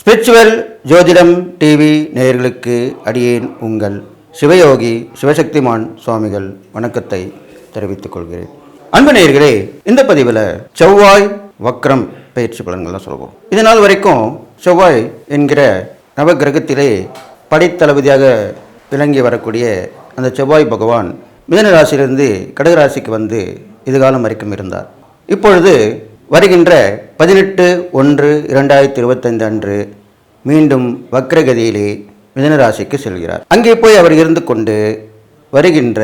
Spiritual ஜோதிடம் TV நேயர்களுக்கு அடியேன் உங்கள் சிவயோகி சிவசக்திமான் சுவாமிகள் வணக்கத்தை தெரிவித்துக் கொள்கிறேன். அன்பு நேயர்களே இந்த பதிவில் செவ்வாய் வக்ரம் பயிற்சி பலன்கள்லாம் சொல்லுவோம் இது நாள் வரைக்கும் செவ்வாய் என்கிற நவகிரகத்திலே படைத்தளபதியாக விளங்கி வரக்கூடிய அந்த செவ்வாய் பகவான் மிதன ராசியிலிருந்து கடகராசிக்கு வந்து இதுகாலம் வரைக்கும் இருந்தார். இப்பொழுது வருகின்ற பதினெட்டு ஒன்று இரண்டாயிரத்தி இருபத்தைந்து அன்று மீண்டும் வக்ரகதியிலே மிதனராசிக்கு செல்கிறார். அங்கே போய் அவர் இருந்து கொண்டு வருகின்ற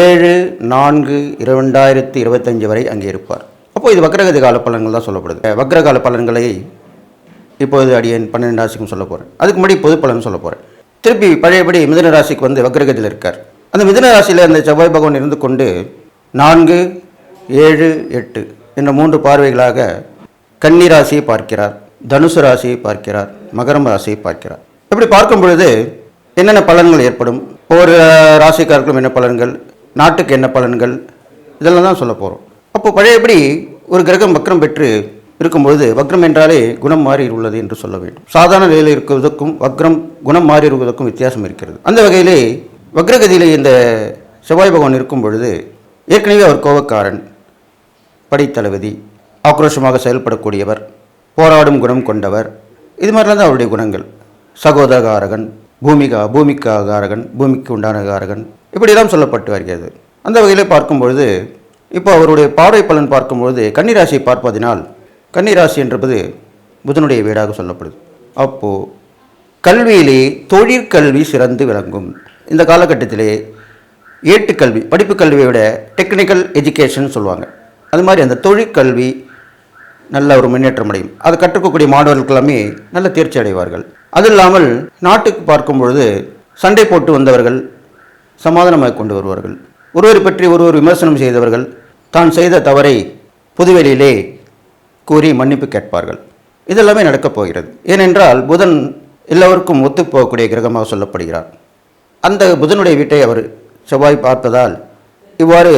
ஏழு நான்கு இரண்டாயிரத்தி இருபத்தஞ்சு வரை அங்கே இருப்பார். அப்போது இது வக்ரகதி கால பலன்கள் தான் சொல்லப்படுது. வக்ரகால பலன்களை இப்போது அடியன் பன்னெண்டு ராசிக்கும் சொல்ல போகிறேன் அதுக்கு முன்னாடி பொது பலன் சொல்ல போகிறேன் திருப்பி பழையபடி மிதன ராசிக்கு வந்து வக்ரகதியில் இருக்கார். அந்த மிதன ராசியில் அந்த செவ்வாய் பகவான் இருந்து கொண்டு நான்கு ஏழு எட்டு என்ற மூன்று பார்வைகளாக கன்னி ராசியை பார்க்கிறார் தனுசு ராசியை பார்க்கிறார் மகரம் ராசியை பார்க்கிறார். இப்படி பார்க்கும் பொழுது என்னென்ன பலன்கள் ஏற்படும்? ஒவ்வொரு ராசிக்காரர்களும் என்ன பலன்கள்? நாட்டுக்கு என்ன பலன்கள்? இதெல்லாம் தான் சொல்ல போகிறோம் அப்போ பழையபடி ஒரு கிரகம் வக்ரம் பெற்று இருக்கும்பொழுது வக்ரம் என்றாலே குணம் மாறி உள்ளது என்று சொல்ல வேண்டும். சாதாரண நிலையில் இருக்குவதற்கும் வக்ரம் குணம் மாறி இருப்பதற்கும் வித்தியாசம் இருக்கிறது. அந்த வகையிலே வக்ரகதியிலே இந்த செவ்வாய் பகவான் இருக்கும் பொழுது ஏற்கனவே அவர் கோபக்காரன் படைத்தளபதி ஆக்ரோஷமாக செயல்படக்கூடியவர் போராடும் குணம் கொண்டவர். இது மாதிரிலாம் தான் அவருடைய குணங்கள். சகோதரகாரகன் பூமிகா பூமிக்காகாரகன் பூமிக்கு உண்டான காரகன் இப்படியெல்லாம் சொல்லப்பட்டு வருகிறது. அந்த வகையில் பார்க்கும் பொழுது இப்போ அவருடைய பார்வை பலன் பார்க்கும்பொழுது கன்னிராசியை பார்ப்பதினால் கன்னிராசி என்பது புதனுடைய வீடாக சொல்லப்படுது. அப்போது கல்வியிலே தொழிற்கல்வி சிறந்து விளங்கும். இந்த காலகட்டத்திலே ஏட்டுக்கல்வி படிப்பு கல்வியை விட டெக்னிக்கல் எஜுகேஷன் சொல்லுவாங்க. அது மாதிரி அந்த தொழிற்கல்வி நல்ல ஒரு முன்னேற்றம் அடையும். அதை கற்றுக்கக்கூடிய மாணவர்கள் எல்லாமே நல்ல தேர்ச்சி அடைவார்கள். அது இல்லாமல் நாட்டுக்கு பார்க்கும் பொழுது சண்டை போட்டு வந்தவர்கள் சமாதானமாக கொண்டு வருவார்கள். ஒருவரை பற்றி ஒருவர் விமர்சனம் செய்தவர்கள் தான் செய்த தவறை பொதுவெளியிலே கூறி மன்னிப்பு கேட்பார்கள். இதெல்லாமே நடக்கப் போகிறது. ஏனென்றால் புதன் எல்லோருக்கும் ஒத்துப்போகக்கூடிய கிரகமாக சொல்லப்படுகிறார். அந்த புதனுடைய வீட்டை அவர் செவ்வாய் பார்ப்பதால் இவ்வாறு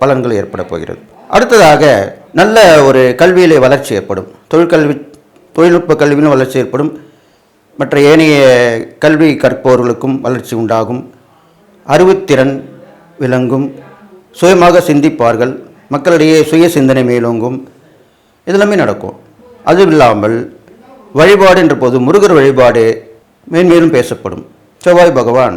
பலன்கள் ஏற்பட போகிறது. அடுத்ததாக நல்ல ஒரு கல்வியிலே வளர்ச்சி ஏற்படும். தொழிற்கல்வி தொழில்நுட்ப கல்வியிலும் வளர்ச்சி ஏற்படும். மற்ற ஏனைய கல்வி கற்பவர்களுக்கும் வளர்ச்சி உண்டாகும். அறிவுத்திறன் விளங்கும். சுயமாக சிந்திப்பார்கள். மக்களிடையே சுய சிந்தனை மேலோங்கும். இதெல்லாமே நடக்கும். அதுவும் இல்லாமல் வழிபாடு என்ற போது முருகர் வழிபாடு மேன்மேலும் பேசப்படும். செவ்வாய் பகவான்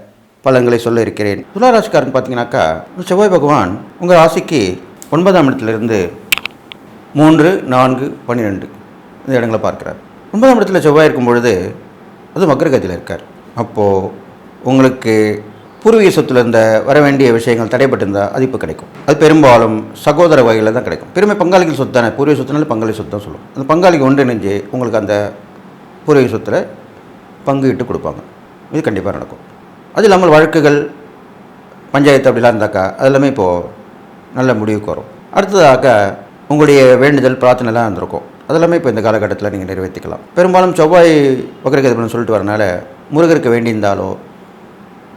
பலன்களை சொல்ல இருக்கிறேன். துளாராசிக்காரன் பார்த்தீங்கன்னாக்கா செவ்வாய் பகவான் உங்கள் ராசிக்கு ஒன்பதாம் இடத்துலேருந்து மூன்று நான்கு பன்னிரெண்டு இந்த இடங்களை பார்க்கிறார். ஒன்பதாம் இடத்துல செவ்வாய் இருக்கும் பொழுது அது மக்கரகத்தில் இருக்கார். அப்போது உங்களுக்கு பூர்வீக சொத்துல இருந்த வர வேண்டிய விஷயங்கள் தடைப்பட்டிருந்தால் அது இப்போ கிடைக்கும். அது பெரும்பாலும் சகோதர வகையில் தான் கிடைக்கும். பெருமை பங்காளிகள் சொத்து தானே? பூர்வீக சொத்துனால பங்காளி சொத்து தான் சொல்லுவோம். அந்த பங்காளிக்கு ஒன்றிணைஞ்சு உங்களுக்கு அந்த பூர்வீக சொத்தில் பங்கு இட்டு கொடுப்பாங்க. இது கண்டிப்பாக நடக்கும். அது இல்லாமல் வழக்குகள் பஞ்சாயத்து அப்படிலாம் இருந்தாக்கா அதெல்லாமே இப்போது நல்ல முடிவுக்கு வரும். அடுத்ததாக உங்களுடைய வேண்டுதல் பிரார்த்தனைலாம் இருந்திருக்கும். அதெல்லாமே இப்போ இந்த காலகட்டத்தில் நீங்கள் நிறைவேற்றிக்கலாம். பெரும்பாலும் செவ்வாய் வக்ரகதிபலன் சொல்லிட்டு வரனால முருகருக்கு வேண்டியிருந்தாலோ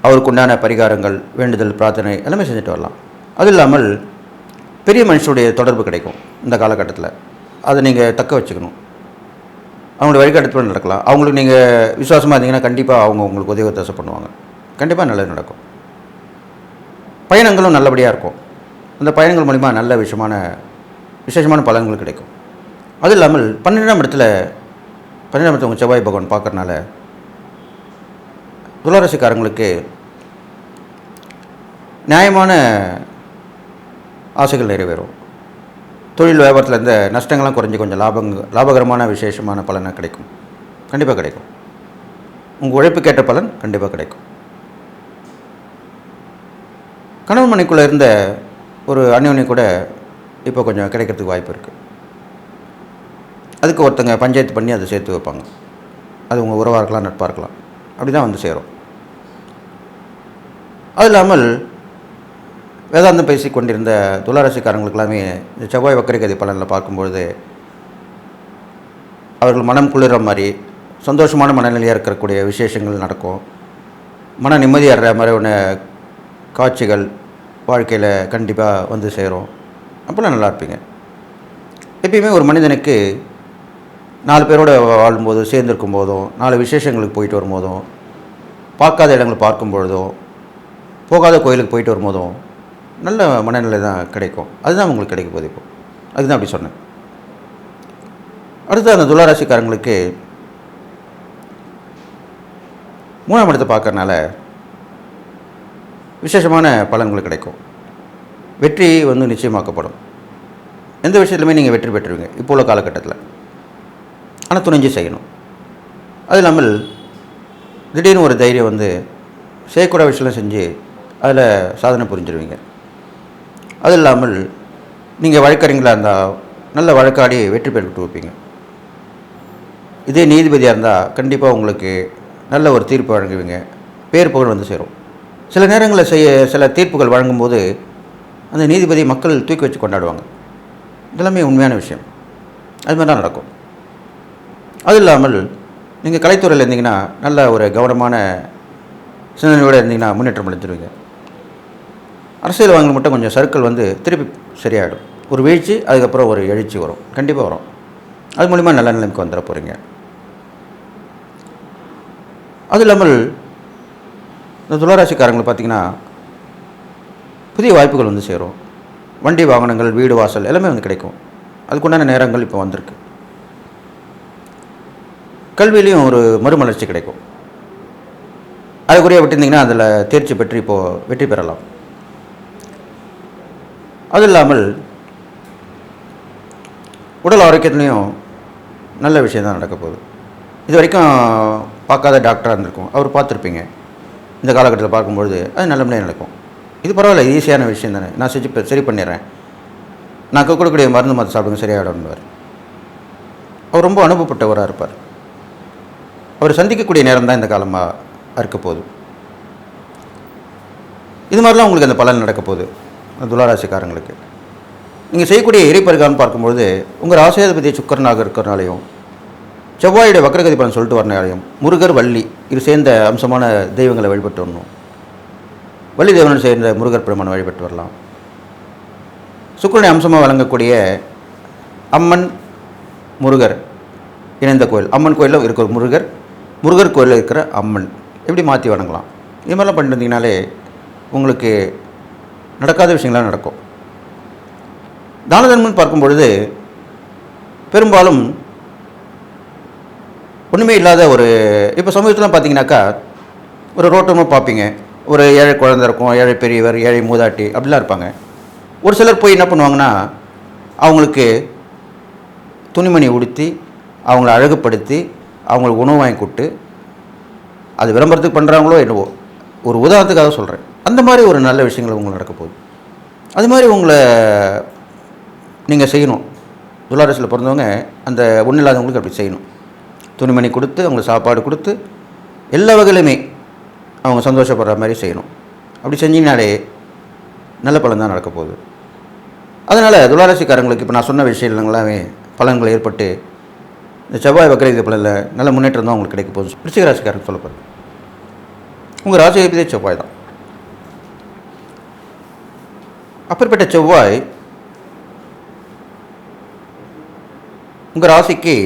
அவருக்கு உண்டான பரிகாரங்கள் வேண்டுதல் பிரார்த்தனை எல்லாமே செஞ்சுட்டு வரலாம். அது இல்லாமல் பெரிய மனுஷனுடைய தொடர்பு கிடைக்கும் இந்த காலகட்டத்தில். அதை நீங்கள் தக்க வச்சுக்கணும். அவங்களுடைய வழிகாட்டத்தில் நடக்கலாம். அவங்களுக்கு நீங்கள் விசுவாசமாக இருந்தீங்கன்னா கண்டிப்பாக அவங்க உங்களுக்கு உதவி தசை பண்ணுவாங்க. கண்டிப்பாக நல்லது நடக்கும். பயணங்களும் நல்லபடியாக இருக்கும். அந்த பயணங்கள் மூலிமா நல்ல விஷயமான விசேஷமான பலன்கள் கிடைக்கும். அது இல்லாமல் பன்னிரெண்டாம் இடத்துல பன்னிரெண்டாம் இடத்துல உங்கள் செவ்வாய் பகவான் பார்க்குறனால துளாராசிக்காரங்களுக்கு நியாயமான ஆசைகள் நிறைவேறும். தொழில் வியாபாரத்தில் இருந்த நஷ்டங்கள்லாம் குறைஞ்சி கொஞ்சம் லாபங்க லாபகரமான விசேஷமான பலனாக கிடைக்கும். கண்டிப்பாக கிடைக்கும். உங்கள் உழைப்புக்கேற்ற பலன் கண்டிப்பாக கிடைக்கும். கணவன் மனைக்குள்ளே இருந்த ஒரு அந்யோன்யம் கூட இப்போ கொஞ்சம் கிடைக்கிறதுக்கு வாய்ப்பு இருக்குது அதுக்கு ஒருத்தங்க பஞ்சாயத்து பண்ணி அதை சேர்த்து வைப்பாங்க. அது உங்கள் உறவாக இருக்கலாம் நட்பாக இருக்கலாம். அப்படி தான் வந்து சேரும். அது இல்லாமல் வேதாந்தம் பேசி கொண்டிருந்த துளாராசிக்காரங்களுக்கெல்லாமே இந்த செவ்வாய் வக்கரகதி பலனில் பார்க்கும்பொழுது அவர்கள் மனம் குளிர மாதிரி சந்தோஷமான மனநிலையாக இருக்கக்கூடிய விசேஷங்கள் நடக்கும். மன நிம்மதியாடுற ஒன்று காட்சிகள் வாழ்க்கையில் கண்டிப்பாக வந்து சேரும். அப்போல்லாம் நல்லா இருப்பீங்க. எப்பயுமே ஒரு மனிதனுக்கு நாலு பேரோட வாழும்போது சேர்ந்துருக்கும் போதும் நாலு விசேஷங்களுக்கு போயிட்டு வரும்போதும் பார்க்காத இடங்களை பார்க்கும் பொழுதும் போகாத கோயிலுக்கு போயிட்டு வரும்போதும் நல்ல மனநிலை தான் கிடைக்கும். அதுதான் உங்களுக்கு கிடைக்க போகுது இப்போ. அதுதான் அப்படி சொன்னேன். அடுத்து அந்த துளாராசிக்காரங்களுக்கு மூணாம் இடத்தை பார்க்கறனால விசேஷமான பலன்கள் கிடைக்கும். வெற்றி வந்து நிச்சயமாக்கப்படும். எந்த விஷயத்துலையுமே நீங்கள் வெற்றி பெற்றுவீங்க இப்போ உள்ள காலகட்டத்தில். ஆனால் துணிஞ்சு செய்யணும். அது இல்லாமல் திடீர்னு ஒரு தைரியம் வந்து செய்யக்கூடாத விஷயம்லாம் செஞ்சு அதில் சாதனை புரிஞ்சிருவீங்க. அது இல்லாமல் நீங்கள் வழக்கறிஞர்களாக இருந்தால் நல்ல வழக்காடி வெற்றி பெற்று வைப்பீங்க இதே நீதிபதியாக இருந்தால் கண்டிப்பாக உங்களுக்கு நல்ல ஒரு தீர்ப்பு வழங்குவீங்க. பேர் புகழ் வந்து சேரும். சில நேரங்களில் செய்ய சில தீர்ப்புகள் வழங்கும்போது அந்த நீதிபதி மக்கள் தூக்கி வச்சு கொண்டாடுவாங்க. இதெல்லாமே உண்மையான விஷயம். அது மாதிரி தான் நடக்கும். அது இல்லாமல் நீங்கள் கலைத்துறையில் இருந்தீங்கன்னா நல்ல ஒரு கவனமான சிந்தனையோடு இருந்தீங்கன்னா முன்னேற்றம் அடைஞ்சிருவீங்க. அரசியல் மட்டும் கொஞ்சம் சர்க்கிள் வந்து திருப்பி சரியாயிடும். ஒரு வீழ்ச்சி அதுக்கப்புறம் ஒரு எழுச்சி வரும். கண்டிப்பாக வரும். அது மூலிமா நல்ல நிலைமைக்கு வந்துட போகிறீங்க அது இல்லாமல் இந்த துளராசிக்காரங்களை பார்த்தீங்கன்னா புதிய வாய்ப்புகள் வந்து சேரும். வண்டி வாகனங்கள் வீடு வாசல் எல்லாமே வந்து கிடைக்கும். அதுக்குண்டான நேரங்கள் இப்போ வந்திருக்கு. கல்வியிலையும் ஒரு மறுமலர்ச்சி கிடைக்கும். அதுக்குரிய விட்டிருந்தீங்கன்னா அதில் தேர்ச்சி பெற்று இப்போது வெற்றி பெறலாம். அது இல்லாமல் உடல் ஆரோக்கியத்துலேயும் நல்ல விஷயம் தான் நடக்க போகுது. இது வரைக்கும் பார்க்காத டாக்டராக இருந்திருக்கும். அவர் பார்த்துருப்பீங்க. இந்த காலகட்டத்தில் பார்க்கும்பொழுது அது நல்லபடியாக நடக்கும். இது பரவாயில்ல ஈஸியான விஷயம் தானே. நான் செஞ்சு சரி பண்ணிடுறேன். நான் கொடுக்கக்கூடிய மருந்து மருந்து சாப்பிடுங்க சரியாயிடும்னுவார். அவர் ரொம்ப அனுபவப்பட்டவராக இருப்பார். அவர் சந்திக்கக்கூடிய நேரம் தான் இந்த காலமாக இருக்க போகுது. இது மாதிரிலாம் உங்களுக்கு அந்த பலன் நடக்க போகுது துளாராசிக்காரங்களுக்கு. நீங்கள் செய்யக்கூடிய இறைப்பருகான்னு பார்க்கும்பொழுது உங்கள் ராசியாதிபதி சுக்கரனாக இருக்கிறனாலையும் செவ்வாயுடைய வக்கரகதி பலன் சொல்லிட்டு வரனாலையும் முருகர் வள்ளி இது சேர்ந்த அம்சமான தெய்வங்களை வழிபட்டு வரணும். வள்ளி தெய்வனை சேர்ந்த முருகர் பெருமானை வழிபட்டு வரலாம். சுக்கரனை அம்சமாக வழங்கக்கூடிய அம்மன் முருகர் இணைந்த கோயில். அம்மன் கோயிலில் இருக்கிற முருகர் முருகர் கோயிலில் இருக்கிற அம்மன். இப்படி மாற்றி வணங்கலாம்? இது மாதிரிலாம் பண்ணிருந்தீங்கனாலே உங்களுக்கு நடக்காத விஷயங்கள்லாம் நடக்கும். தான தர்மம்னு பார்க்கும் பொழுது பெரும்பாலும் ஒன்றுமே இல்லாத ஒரு இப்போ சமூகத்தில் பார்த்தீங்கன்னாக்கா ஒரு ரோட்டமாக பார்ப்பீங்க ஒரு ஏழை குழந்தை இருக்கும் ஏழை பெரியவர் ஏழை மூதாட்டி அப்படிலாம் இருப்பாங்க. ஒரு சிலர் போய் என்ன பண்ணுவாங்கன்னா அவங்களுக்கு துணிமணி உடுத்தி அவங்கள அழகுப்படுத்தி அவங்களுக்கு உணவு வாங்கி கொடுத்து அது விளம்பரத்துக்கு பண்ணுறாங்களோ என்னவோ ஒரு உதாரணத்துக்காக சொல்கிறேன் அந்த மாதிரி ஒரு நல்ல விஷயங்கள் உங்களுக்கு நடக்க போகுது. அது மாதிரி உங்களை நீங்கள் செய்யணும். துளாரசில் பிறந்தவங்க அந்த ஒன்றும் இல்லாதவங்களுக்கு அப்படி செய்யணும். துணிமணி கொடுத்து அவங்களுக்கு சாப்பாடு கொடுத்து எல்லா வகையிலுமே அவங்க சந்தோஷப்படுற மாதிரி செய்யணும். அப்படி செஞ்சீங்கனாலே நல்ல பலன் தான் நடக்க போகுது. அதனால் துளாராசிக்காரங்களுக்கு இப்போ நான் சொன்ன விஷயங்களாமே பலன்கள் ஏற்பட்டு இந்த செவ்வாய் வக்கரீக பலனில் நல்ல முன்னேற்றம் தான் உங்களுக்கு கிடைக்க போகுது. விருச்சிக சொல்லப்படுது உங்கள் ராசி அதிபதியே செவ்வாய் தான். அப்படிப்பட்ட செவ்வாய் உங்கள் ராசிக்கு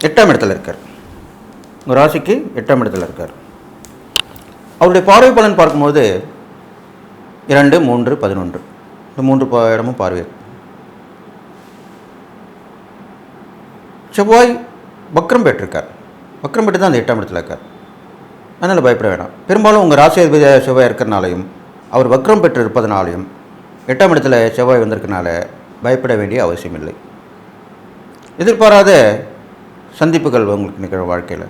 எட்டாம் இடத்துல இருக்கார். உங்கள் ராசிக்கு எட்டாம் இடத்துல இருக்கார். அவருடைய பார்வை பலன் பார்க்கும்போது இரண்டு மூன்று பதினொன்று. இந்த மூன்று பா- இடமும் பார்வை செவ்வாய் வக்ரம் பெற்றிருக்கார். வக்ரம் பெற்று தான் அந்த எட்டாம் இடத்துல இருக்கார். அதனால் பயப்பட வேணாம். பெரும்பாலும் உங்கள் ராசி அதிபதி செவ்வாய் இருக்கிறனாலையும் அவர் வக்ரம் பெற்று இருப்பதனாலையும் எட்டாம் இடத்துல செவ்வாய் வந்திருக்கனால பயப்பட வேண்டிய அவசியம் இல்லை எதிர்பாராத சந்திப்புகள் உங்களுக்கு நிகழும் வாழ்க்கையில்.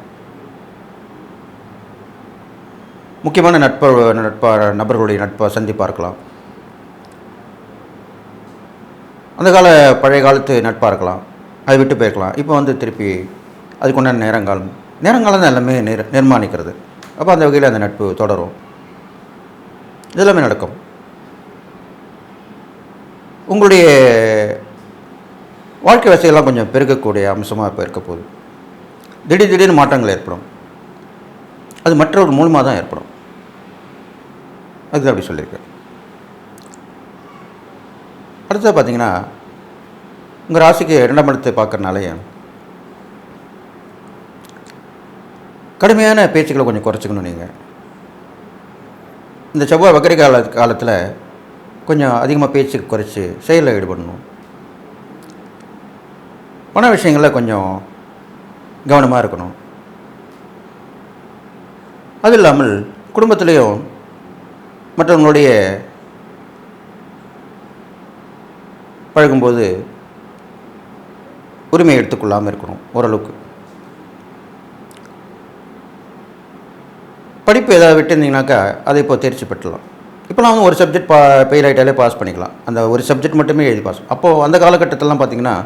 முக்கியமான நட்ப நட்பா நபர்களுடைய நட்பை சந்திப்பாக இருக்கலாம் அந்த கால பழைய காலத்து நட்பாக இருக்கலாம். அதை விட்டு போயிருக்கலாம். இப்போ வந்து திருப்பி அதுக்குண்டான நேரங்காலம் நேரங்காலம் தான் எல்லாமே நிர் நிர்மாணிக்கிறது. அப்போ அந்த வகையில் அந்த நட்பு தொடரும். இதெல்லாமே நடக்கும். உங்களுடைய வாழ்க்கை வசதியெல்லாம் கொஞ்சம் பெருகக்கூடிய அம்சமாக இப்போ இருக்க போகுது. திடீர் திடீர்னு மாற்றங்கள் ஏற்படும். அது மற்றவர் மூலமாக தான் ஏற்படும். அதுதான் அப்படி சொல்லியிருக்கேன் அடுத்தது பார்த்தீங்கன்னா உங்கள் ராசிக்கு இரண்டாம் இடத்தை பார்க்குறனாலே கடுமையான பேச்சுக்களை கொஞ்சம் குறைச்சிக்கணும் நீங்கள் இந்த செவ்வாய் வக்கரி கால காலத்தில் கொஞ்சம் அதிகமாக பேச்சு குறைச்சி செயலில் ஈடுபடணும். பண விஷயங்களில் கொஞ்சம் கவனமாக இருக்கணும். அது இல்லாமல் குடும்பத்திலையும் மற்றவங்களுடைய பழகும்போது உரிமை எடுத்துக்கொள்ளாமல் இருக்கணும் ஓரளவுக்கு. படிப்பு ஏதாவது விட்டுருந்தீங்கனாக்கா அதை இப்போ தேர்ச்சி பெற்றலாம். இப்போலாம் வந்து ஒரு சப்ஜெக்ட் பா ஃபெயில் ஆகிட்டாலே பாஸ் பண்ணிக்கலாம். அந்த ஒரு சப்ஜெக்ட் மட்டுமே எழுதி பாஸ் அப்போது அந்த காலகட்டத்திலலாம் பார்த்தீங்கன்னா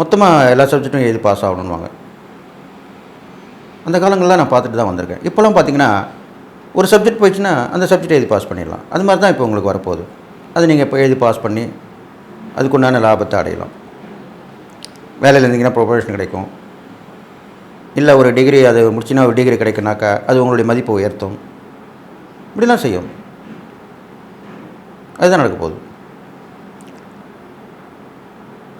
மொத்தமாக எல்லா சப்ஜெக்ட்டும் எழுதி பாஸ் ஆகணுன்னுவாங்க அந்த காலங்களில் நான் பார்த்துட்டு தான் வந்திருக்கேன். இப்போலாம் பார்த்தீங்கன்னா ஒரு சப்ஜெக்ட் போயிடுச்சுன்னா அந்த சப்ஜெக்ட் எழுதி பாஸ் பண்ணிடலாம். அது மாதிரி தான் இப்போ உங்களுக்கு வரப்போகுது. அது நீங்கள் இப்போ எழுதி பாஸ் பண்ணி அதுக்குண்டான லாபத்தை அடையலாம். வேலையில் இருந்தீங்கன்னா ப்ரொபோஷன் கிடைக்கும். இல்லை ஒரு டிகிரி அது முடிச்சுன்னா ஒரு டிகிரி கிடைக்குனாக்கா அது உங்களுடைய மதிப்பை உயர்த்தும். இப்படிலாம் செய்யும். அதுதான் நடக்க போகுது.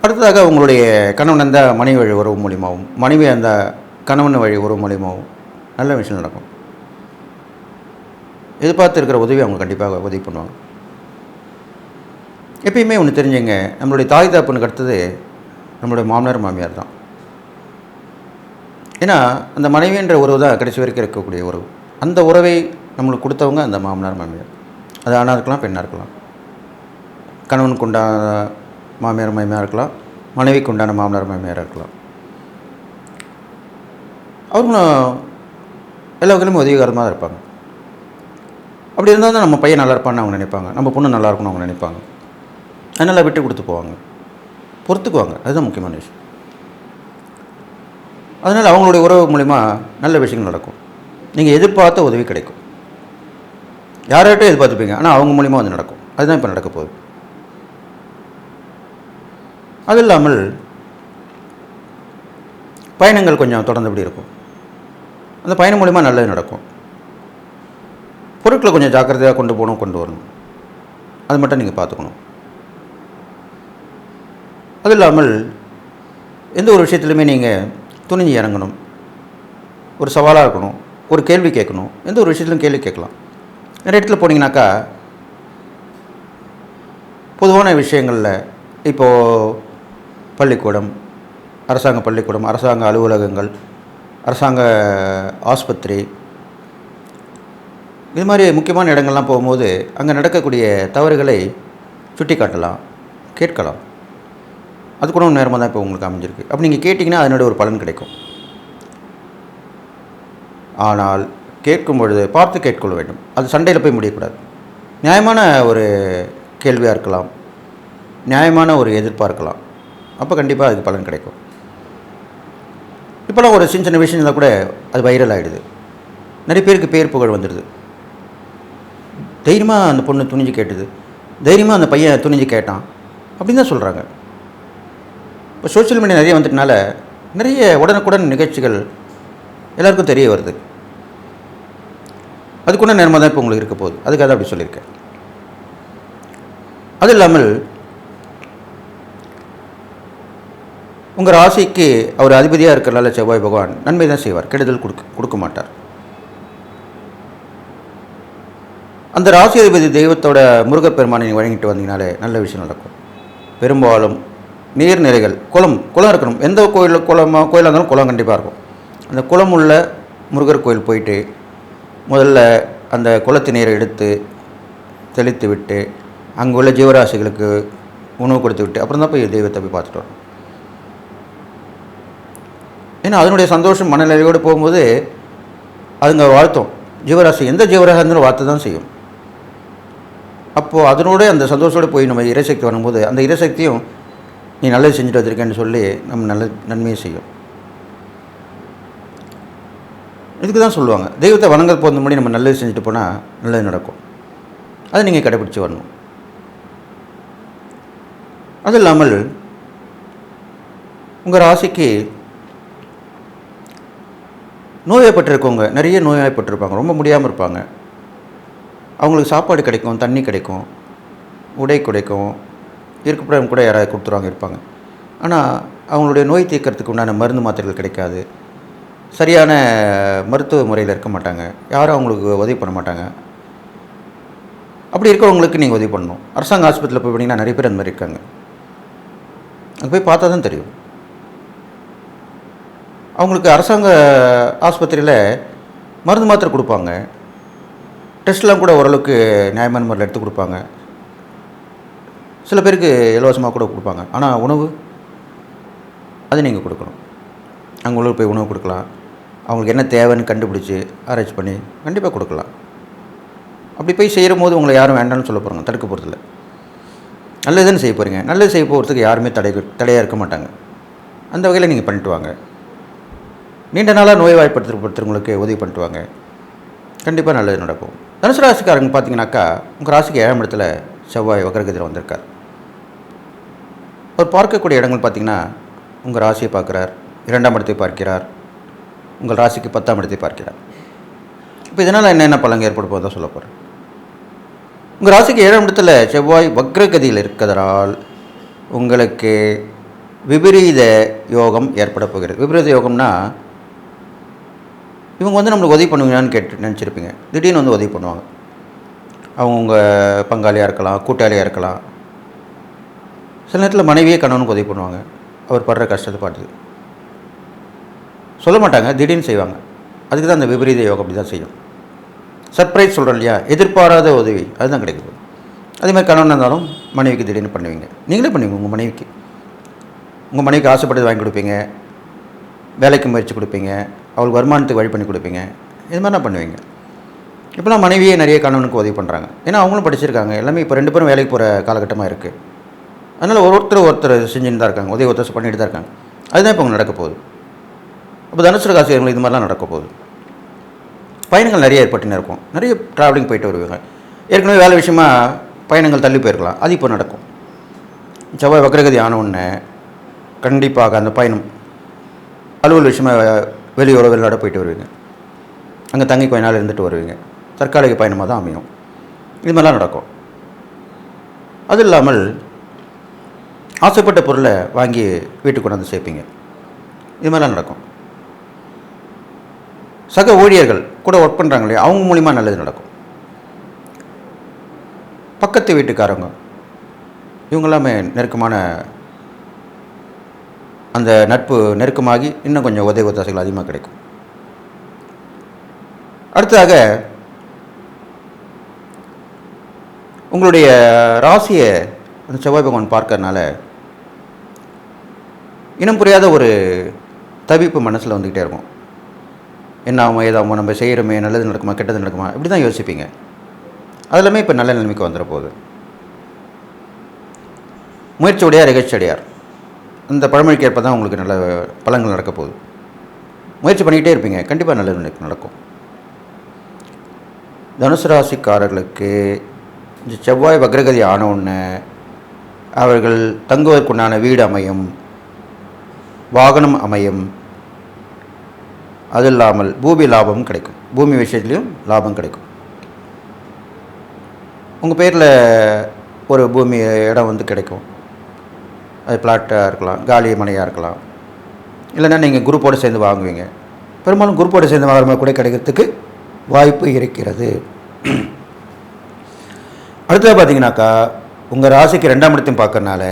அடுத்ததாக உங்களுடைய கணவன் அந்த மனைவி வழி உறவு மூலியமாகவும் மனைவி அந்த கணவன் வழி உறவு மூலியமாகவும் நல்ல விஷயம் நடக்கும். எதிர்பார்த்து இருக்கிற உதவி அவங்க கண்டிப்பாக உதவி பண்ணுவாங்க. எப்பயுமே ஒன்று தெரிஞ்சுங்க நம்மளுடைய தாய் தாப்புனுக்கு அடுத்தது நம்மளுடைய மாமனார் மாமியார் தான். ஏன்னா அந்த மனைவின்ற உறவு தான் கடைசி வரைக்கும் இருக்கக்கூடிய உறவு. அந்த உறவை நம்மளுக்கு கொடுத்தவங்க அந்த மாமனார் மாமியார். அது ஆணாக இருக்கலாம் பெண்ணாக இருக்கலாம். கணவனுக்கு உண்டான மாமியார் மாமியாக இருக்கலாம். மனைவிக்கு உண்டான மாமனார் மாமியாராக இருக்கலாம். அவர்களும் எல்லா வகையிலுமே உதவிகரமாக இருப்பாங்க. அப்படி இருந்தால் தான் நம்ம பையன் நல்லா இருப்பான்னு அவங்க நினைப்பாங்க. நம்ம பொண்ணு நல்லா இருக்கும்னு அவங்க நினைப்பாங்க. அதனால் விட்டு கொடுத்து போவாங்க. பொறுத்துக்குவாங்க. அதுதான் முக்கியமான விஷயம். அதனால் அவங்களுடைய உறவு மூலிமா நல்ல விஷயங்கள் நடக்கும். நீங்கள் எதிர்பார்த்த உதவி கிடைக்கும். யார்கிட்டையும் எதிர்பார்த்துப்பீங்க ஆனால் அவங்க மூலிமா வந்து நடக்கும். அதுதான் இப்போ நடக்க போகுது. அது இல்லாமல் பயணங்கள் கொஞ்சம் தொடர்ந்தபடி இருக்கும். அந்த பயணம் மூலிமா நல்லது நடக்கும். பொருட்களை கொஞ்சம் ஜாக்கிரதையாக கொண்டு போகணும் கொண்டு வரணும். அது மட்டும் நீங்கள் பார்த்துக்கணும். அது இல்லாமல் எந்த ஒரு விஷயத்துலையுமே நீங்கள் துணிஞ்சு இறங்கணும். ஒரு சவாலாக இருக்கணும். ஒரு கேள்வி கேட்கணும். எந்த ஒரு விஷயத்துலையும் கேள்வி கேட்கலாம். நிறைய இடத்துல போனீங்கன்னாக்கா பொதுவான விஷயங்களில் இப்போது பள்ளிக்கூடம் அரசாங்க பள்ளிக்கூடம் அரசாங்க அலுவலகங்கள் அரசாங்க ஆஸ்பத்திரி. இது மாதிரி முக்கியமான இடங்கள்லாம் போகும்போது அங்கே நடக்கக்கூடிய தவறுகளை சுட்டி காட்டலாம் கேட்கலாம். அது கூட ஒரு நேரமாக தான் இப்போ உங்களுக்கு அமைஞ்சிருக்கு. அப்போ நீங்கள் கேட்டிங்கன்னா அதனோட ஒரு பலன் கிடைக்கும். ஆனால் கேட்கும் பொழுது பார்த்து கேட்கொள்ள வேண்டும். அது சண்டையில் போய் முடியக்கூடாது. நியாயமான ஒரு கேள்வியாக இருக்கலாம். நியாயமான ஒரு எதிர்பார்க்கலாம் அப்போ கண்டிப்பாக அதுக்கு பலன் கிடைக்கும். இப்போலாம் ஒரு சின்ன சின்ன விஷயம் இருந்தால் கூட அது வைரல் ஆகிடுது நிறைய பேருக்கு பேர் புகழ் வந்துடுது. தைரியமாக அந்த பொண்ணு துணிஞ்சு கேட்டுது. தைரியமாக அந்த பையன் துணிஞ்சு கேட்டான். அப்படின்னு தான் சொல்கிறாங்க இப்போ சோஷியல் மீடியா நிறைய வந்துட்டனால நிறைய உடனுக்குடன் நிகழ்ச்சிகள் எல்லாருக்கும் தெரிய வருது. அதுக்குள்ள நேரமாக தான் இப்போ உங்களுக்கு இருக்க போகுது. அதுக்காக அப்படி சொல்லியிருக்கேன். அது இல்லாமல் உங்கள் ராசிக்கு அவர் அதிபதியாக இருக்கிறனால செவ்வாய் பகவான் நன்மை தான் செய்வார் கெடுதல் கொடுக்க கொடுக்க மாட்டார். அந்த ராசி அதிபதி தெய்வத்தோட முருகப்பெருமானை நீங்கள் வழங்கிட்டு வந்தீங்கனாலே நல்ல விஷயம் நடக்கும். பெரும்பாலும் நீர்நிலைகள் குளம் குளம் இருக்கணும். எந்த கோயில் குளமாக கோயிலாக இருந்தாலும் குளம் கண்டிப்பாக இருக்கும். அந்த குளம் உள்ள முருகர் கோயில் போயிட்டு முதல்ல அந்த குளத்து நீரை எடுத்து தெளித்து விட்டு அங்கே உள்ள ஜீவராசிகளுக்கு உணவு கொடுத்து விட்டு அப்புறம் தான் போய் தெய்வத்தை போய் பார்த்துட்டு வரணும். ஏன்னா அதனுடைய சந்தோஷம் மனநிலையோடு போகும்போது அதுங்க வாழ்த்தும். ஜீவராசி எந்த ஜீவராசி இருந்தாலும் வாழ்த்து தான் செய்யும். அப்போது அதனோட அந்த சந்தோஷத்தோடு போய் நம்ம இறைசக்தி வரும்போது அந்த இறைசக்தியும் நீ நல்லது செஞ்சுட்டு வந்திருக்கேன்னு சொல்லி நம்ம நல்ல நன்மையை செய்யும். இதுக்கு தான் சொல்லுவாங்க. தெய்வத்தை வணங்க போகிற முன்னாடி நம்ம நல்லது செஞ்சுட்டு போனால் நல்லது நடக்கும். அதை நீங்கள் கடைபிடிச்சி வரணும். அது இல்லாமல் உங்கள் ராசிக்கு நோயப்பட்டிருக்கவங்க நிறைய நோயாகப்பட்டிருப்பாங்க ரொம்ப முடியாமல் இருப்பாங்க. அவங்களுக்கு சாப்பாடு கிடைக்கும் தண்ணி கிடைக்கும் உடை கிடைக்கும் இருக்கப்படம் கூட யாராவது கொடுத்துருவாங்க இருப்பாங்க. ஆனால் அவங்களுடைய நோய் தீர்க்கறதுக்கு உண்டான மருந்து மாத்திரைகள் கிடைக்காது. சரியான மருத்துவ முறையில் இருக்க மாட்டாங்க. யாரும் அவங்களுக்கு உதவி பண்ண மாட்டாங்க. அப்படி இருக்கிறவங்களுக்கு நீங்கள் உதவி பண்ணணும். அரசாங்க ஆஸ்பத்திரியில் போய் பண்ணிங்கன்னா நிறைய பேர் அந்த மாதிரி இருக்காங்க. அங்கே போய் பார்த்தா தான் தெரியும். அவங்களுக்கு அரசாங்க ஆஸ்பத்திரியில் மருந்து மாத்திரை கொடுப்பாங்க. டெஸ்ட்லாம் கூட ஓரளவுக்கு நியாயமான முறையில் எடுத்து கொடுப்பாங்க. சில பேருக்கு இலவசமாக கூட கொடுப்பாங்க. ஆனால் உணவு அது நீங்கள் கொடுக்கணும். அங்கே உள்ள போய் உணவு கொடுக்கலாம். அவங்களுக்கு என்ன தேவைன்னு கண்டுபிடிச்சி ஆராய்ச்சி பண்ணி கண்டிப்பாக கொடுக்கலாம். அப்படி போய் செய்கிற போது உங்களை யாரும் வேண்டாம்னு சொல்ல போகிறாங்க தடுக்க போகிறதில்ல நல்லதுன்னு செய்ய போகிறீங்க நல்லது செய்ய போகிறதுக்கு யாருமே தடை தடையாக இருக்க மாட்டாங்க. அந்த வகையில் நீங்கள் பண்ணிட்டு வாங்க. நீண்ட நாளாக நோய் உதவி பண்ணிட்டுவாங்க கண்டிப்பாக நல்லது நடக்கும். தனுசு ராசிக்காரங்க பார்த்தீங்கன்னாக்கா உங்கள் ராசிக்கு ஏழாம் இடத்துல செவ்வாய் வக்கரகதியில் வந்திருக்கார். அவர் பார்க்கக்கூடிய இடங்கள் பார்த்தீங்கன்னா உங்கள் ராசியை பார்க்குறார் இரண்டாம் இடத்தை பார்க்கிறார் உங்கள் ராசிக்கு பத்தாம் இடத்தை பார்க்கிறார். இப்போ இதனால் என்னென்ன பலங்க ஏற்பட போதோ சொல்ல போகிறேன் உங்கள் ராசிக்கு ஏழாம் இடத்துல செவ்வாய் வக்ரகதியில் இருக்கிறதால் உங்களுக்கு விபரீத யோகம் ஏற்பட போகிறது. விபரீத யோகம்னா இவங்க வந்து நம்மளுக்கு உதவி பண்ணுவீங்களான்னு கேட்டு நினச்சிருப்பீங்க. திடீர்னு வந்து உதவி பண்ணுவாங்க. அவங்க பங்காளியாக இருக்கலாம் கூட்டாளியாக இருக்கலாம். சில நேரத்தில் மனைவியே கணவனுக்கு உதவி பண்ணுவாங்க. அவர் படுற கஷ்டத்தை பார்த்து. சொல்ல மாட்டாங்க திடீர்னு செய்வாங்க. அதுக்கு தான் அந்த விபரீத யோகம் அப்படி தான் செய்யும். சர்ப்ரைஸ் சொல்கிறோம் இல்லையா? எதிர்பாராத உதவி அதுதான் கிடைக்குது. அதேமாதிரி கணவன் இருந்தாலும் மனைவிக்கு திடீர்னு பண்ணுவீங்க. நீங்களே பண்ணுவீங்க உங்கள் மனைவிக்கு. உங்கள் மனைவிக்கு ஆசைப்பட்டது வாங்கி கொடுப்பீங்க. வேலைக்கு முயற்சி கொடுப்பீங்க அவளுக்கு வருமானத்துக்கு வழி பண்ணி கொடுப்பீங்க இது மாதிரிலாம் பண்ணுவீங்க. இப்போலாம் மனைவியே நிறைய கணவனுக்கு உதவி பண்ணுறாங்க ஏன்னா அவங்களும் படிச்சிருக்காங்க எல்லாமே இப்போ ரெண்டு பேரும் வேலைக்கு போகிற காலகட்டமாக இருக்குது அதனால் ஒரு ஒருத்தர் ஒருத்தர் செஞ்சுன்னு தான் இருக்காங்க உதவி ஒருத்தர் பண்ணிட்டு தான் இருக்காங்க. அதுதான் இப்போ நடக்க போகுது. அப்போ தனுசு ராசிகளுக்கு இது மாதிரிலாம் நடக்க போகுது. பயணங்கள் நிறைய ஏற்பட்டுன்னு இருக்கும். நிறைய ட்ராவலிங் போயிட்டு வருவாங்க. ஏற்கனவே வேலை விஷயமா பயணங்கள் தள்ளி போயிருக்கலாம். அது இப்போ நடக்கும். செவ்வாய் வக்ரகதி ஆன உடனே கண்டிப்பாக அந்த பயணம் அலுவல் விஷயமாக வெளியூரோ வெளிநாட போயிட்டு வருவீங்க. அங்கே தங்கி கொஞ்ச நாள் இருந்துட்டு வருவீங்க. தற்காலிக பயணமாக தான் அமையும். இது மாதிரிலாம் நடக்கும். அது இல்லாமல் ஆசைப்பட்ட பொருளை வாங்கி வீட்டுக்கு கொண்டு வந்து சேர்ப்பீங்க. இது மாதிரிலாம் நடக்கும். சக ஊழியர்கள் கூட ஒர்க் பண்ணுறாங்க இல்லையா? அவங்க மூலிமா நல்லது நடக்கும். பக்கத்து வீட்டுக்காரங்க இவங்க எல்லாமே நெருக்கமான அந்த நட்பு நெருக்கமாகி இன்னும் கொஞ்சம் உதவி ஒத்தாசைகள் அதிகமாக கிடைக்கும். அடுத்ததாக உங்களுடைய ராசியை அந்த செவ்வாய் பகவான் பார்க்கறனால இனம் புரியாத ஒரு தவிப்பு மனசில் வந்துக்கிட்டே இருக்கும். என்ன ஆகும் ஏதாகும் நம்ம செய்கிறோமே நல்லது நடக்குமா கெட்டது நடக்குமா இப்படி தான் யோசிப்பீங்க அதெல்லாமே இப்போ நல்ல நிலைமைக்கு வந்துட போகுது. முயற்சி அடையார் இந்த அந்த பழமொழிக்கு ஏற்ப தான் உங்களுக்கு நல்ல பலன்கள் நடக்க போகுது. முயற்சி பண்ணிக்கிட்டே இருப்பீங்க. கண்டிப்பாக நல்லது நடக்கு- நடக்கும். தனுசு ராசிக்காரர்களுக்கு இந்த செவ்வாய் வக்ரகதி ஆனவுடனே அவர்கள் தங்குவதற்குண்டான வீடு அமையும் வாகனம் அமையும். அது இல்லாமல் பூமி லாபமும் கிடைக்கும். பூமி விஷயத்துலையும் லாபம் கிடைக்கும். உங்கள் பேரில் ஒரு பூமி இடம் வந்து கிடைக்கும். அது பிளாட்டாக இருக்கலாம் காலி மனையாக இருக்கலாம். இல்லைன்னா நீங்கள் குரூப்போடு சேர்ந்து வாங்குவீங்க. பெரும்பாலும் குரூப்போடு சேர்ந்து வாங்குற மாதிரி கூட கிடைக்கிறதுக்கு வாய்ப்பு இருக்கிறது. அடுத்தது பார்த்தீங்கன்னாக்கா உங்கள் ராசிக்கு ரெண்டாம் இடத்தையும் பார்க்கறனால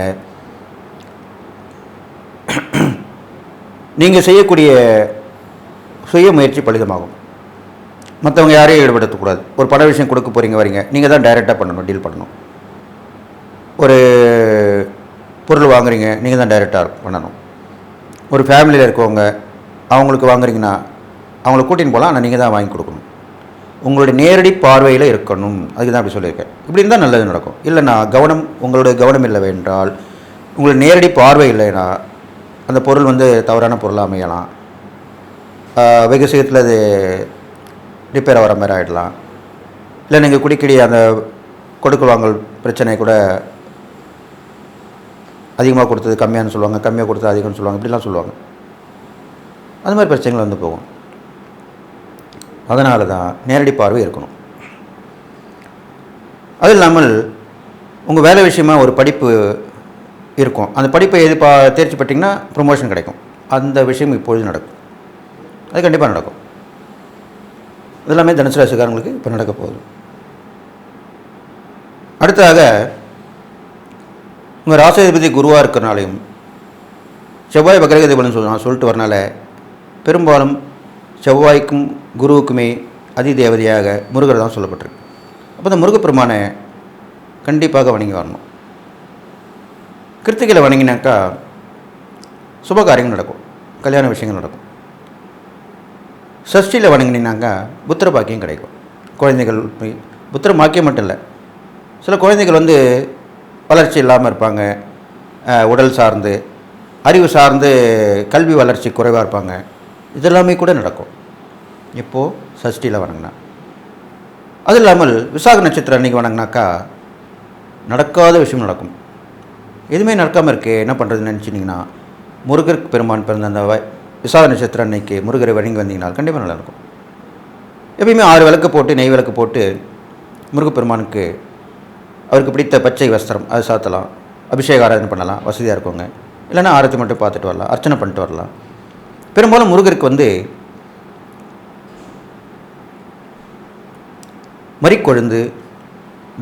நீங்கள் செய்யக்கூடிய சுய முயற்சி பலிதமாகும். மற்றவங்க யாரையும் ஈடுபடுத்தக்கூடாது. ஒரு பண விஷயம் கொடுக்க போகிறீங்க வரீங்க. நீங்கள் தான் டைரெக்டாக பண்ணணும் டீல் பண்ணணும். ஒரு பொருள் வாங்குறீங்க நீங்கள் தான் டைரெக்டாக பண்ணணும். ஒரு ஃபேமிலியில் இருக்கவங்க அவங்களுக்கு வாங்குறீங்கன்னா அவங்கள கூட்டின்னு போகலாம் ஆனால் நீங்கள் தான் வாங்கி கொடுக்கணும். உங்களுடைய நேரடி பார்வையில் இருக்கணும். அதுக்கு தான் அப்படி சொல்லியிருக்கேன். இப்படி இருந்தால் நல்லது நடக்கும். இல்லைனா கவனம் உங்களுடைய கவனம் இல்லை என்றால் உங்களுடைய நேரடி பார்வை இல்லைன்னா அந்த பொருள் வந்து தவறான பொருளாக அமையலாம். வெகு சீக்கிரத்தில் அது ரிப்பேர் ஆகிற மாதிரி ஆகிடலாம் இல்லை நீங்கள் குடிக்கடி அந்த கொடுக்கல் வாங்கல் பிரச்சனை கூட அதிகமாக கொடுத்தது கம்மியான்னு சொல்லுவாங்க கம்மியாக கொடுத்தது அதிகம்னு சொல்லுவாங்க இப்படிலாம் சொல்லுவாங்க. அது மாதிரி பிரச்சனைகள் வந்து போகும். அதனால தான் நேரடி பார்வை இருக்கணும். அது இல்லாமல் உங்கள் வேலை விஷயமா ஒரு படிப்பு இருக்கும். அந்த படிப்பை எது பா தேர்ச்சி பெற்றிங்கன்னா ப்ரொமோஷன் கிடைக்கும். அந்த விஷயம் இப்பொழுது நடக்கும். அது கண்டிப்பாக நடக்கும். இதெல்லாமே தனுசு ராசிக்காரங்களுக்கு இப்போ நடக்க போகுது. அடுத்ததாக உங்கள் ராசாதிபதி குருவாக இருக்கிறனாலையும் செவ்வாய் பகரகதிபலன் சொல்ல சொல்லிட்டு வரனால பெரும்பாலும் செவ்வாய்க்கும் குருவுக்குமே அதிதேவதையாக முருகர் தான் சொல்லப்பட்டிருக்கு. அப்போ இந்த முருகப்பெருமானை கண்டிப்பாக வணங்கி வரணும். கிருத்திகையில் வணங்கினாக்கா சுபகாரியங்கள் நடக்கும் கல்யாண விஷயங்கள் நடக்கும். சஷ்டியில் வணங்கினீங்கன்னாக்கா புத்திர பாக்கியம் கிடைக்கும். குழந்தைகள் புத்திர பாக்கியம் மட்டும் இல்லை சில குழந்தைகள் வந்து வளர்ச்சி இல்லாமல் இருப்பாங்க. உடல் சார்ந்து அறிவு சார்ந்து கல்வி வளர்ச்சி குறைவாக இருப்பாங்க. இதெல்லாமே கூட நடக்கும். இப்போது சஷ்டியில் வணங்கினா. அது இல்லாமல் விசாக நட்சத்திரம் அன்றைக்கி வணங்கினாக்கா நடக்காத விஷயம் நடக்கும். எதுவுமே நடக்காமல் இருக்கே என்ன பண்ணுறதுன்னு நினச்சிட்டிங்கன்னா முருகர் பெருமான் பிறந்த அந்த விசாக நட்சத்திரம் அன்னைக்கு முருகரை வணங்கி வந்தீங்கன்னா கண்டிப்பாக நல்லா இருக்கும். எப்பயுமே ஆறு விளக்கு போட்டு நெய் விளக்கு போட்டு முருகப்பெருமானுக்கு அவருக்கு பிடித்த பச்சை வஸ்திரம் அது சாத்தலாம். அபிஷேக ஆராதனை பண்ணலாம் வசதியாக இருக்கவங்க. இல்லைன்னா ஆரத்தி மட்டும் பார்த்துட்டு வரலாம் அர்ச்சனை பண்ணிட்டு வரலாம். பெரும்பாலும் முருகருக்கு வந்து மறிக்கொழுந்து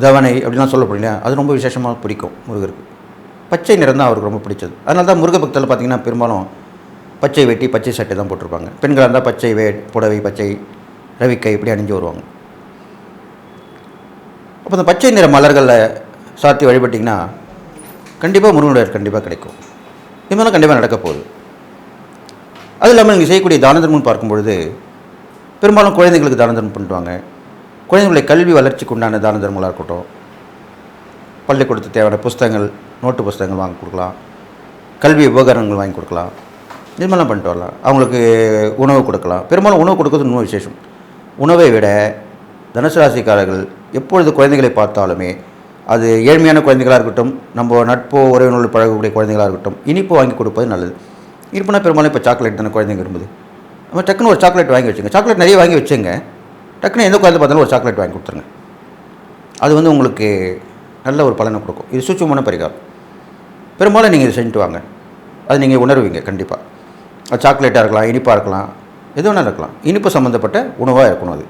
தவணை அப்படிலாம் சொல்லப்படும் இல்லையா? அது ரொம்ப விசேஷமாக பிடிக்கும் முருகருக்கு. பச்சை நிறம் தான் அவருக்கு ரொம்ப பிடிச்சது. அதனால தான் முருக பக்தர்கள் பார்த்திங்கன்னா பெரும்பாலும் பச்சை வெட்டி பச்சை சட்டை தான் போட்டிருப்பாங்க. பெண்களாக இருந்தால் பச்சை வே புடவை பச்சை ரவிக்கை இப்படி அணிஞ்சு வருவாங்க. அப்போ இந்த பச்சை நிற மலர்களில் சாத்தி வழிபட்டிங்கன்னா கண்டிப்பாக முருகனுடைய கண்டிப்பாக கிடைக்கும். இது மாதிரிலாம் கண்டிப்பாக நடக்க போகுது. அது இல்லாமல் நீங்கள் செய்யக்கூடிய தான தர்மம் பார்க்கும் பொழுது பெரும்பாலும் குழந்தைங்களுக்கு தான தர்மம் பண்ணுவாங்க. குழந்தைங்களுடைய கல்வி வளர்ச்சிக்கு உண்டான தான தர்மங்களாக இருக்கட்டும் பள்ளிக்கூடத்துக்கு தேவையான புஸ்தகங்கள் நோட்டு புஸ்தகங்கள் வாங்கி கொடுக்கலாம். கல்வி உபகரணங்கள் வாங்கி கொடுக்கலாம். இதுமாதிரிலாம் பண்ணிட்டு வரலாம். அவங்களுக்கு உணவு கொடுக்கலாம். பெரும்பாலும் உணவு கொடுக்கறது இன்னும் விசேஷம். உணவை விட தனுசு ராசிக்காரர்கள் எப்பொழுது குழந்தைகளை பார்த்தாலுமே அது ஏழ்மையான குழந்தைகளாக இருக்கட்டும் நம்ம நட்போ உறவினர்கள் பழகக்கூடிய குழந்தைகளாக இருக்கட்டும் இனிப்பு வாங்கி கொடுப்பது நல்லது. இனிப்புனா பெரும்பாலும் இப்போ சாக்லேட் தானே குழந்தைங்க விரும்புது. நம்ம டக்குன்னு ஒரு சாக்லேட் வாங்கி வச்சுங்க. சாக்லேட் நிறைய வாங்கி வச்சுங்க. டக்குன்னு எந்த குழந்தை பார்த்தாலும் ஒரு சாக்லேட் வாங்கி கொடுத்துருங்க. அது வந்து உங்களுக்கு நல்ல ஒரு பலனை கொடுக்கும். இது சுச்சமான பரிகாரம். பெரும்பாலும் நீங்கள் இதை செஞ்சுட்டு வாங்க. அது நீங்கள் உணர்வீங்க கண்டிப்பாக அது சாக்லேட்டாக இருக்கலாம் இனிப்பாக இருக்கலாம் எது வேணாலும் இருக்கலாம். இனிப்பு சம்மந்தப்பட்ட உணவாக இருக்கணும் அது.